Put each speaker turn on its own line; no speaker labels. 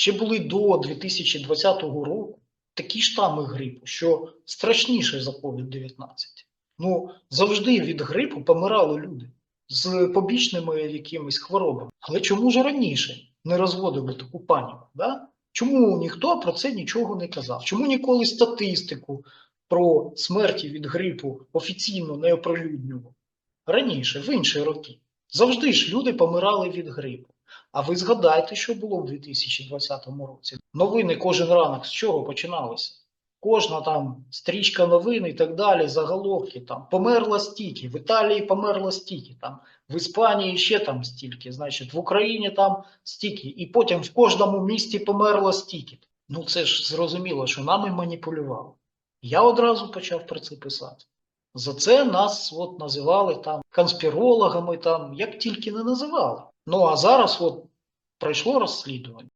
ще були до 2020 року такі штами грипу, що страшніше за COVID-19. Ну, завжди від грипу помирали люди з побічними якимись хворобами. Але чому ж раніше не розводили таку паніку? Да? Чому ніхто про це нічого не казав? Чому ніколи статистику про смерті від грипу офіційно не оприлюднював? Раніше, в інші роки. Завжди ж люди помирали від грипу. А ви згадайте, що було в 2020 році. Новини кожен ранок з чого починалися? Кожна там стрічка новин і так далі, заголовки там померла стільки, в Італії померла стільки, там в Іспанії ще там стільки, значить, в Україні там стільки, і потім в кожному місті померло стільки. Ну це ж зрозуміло, що нами маніпулювали. Я одразу почав про це писати. За це нас от називали там конспірологами, там як тільки не називали. Ну а зараз от пройшло розслідування.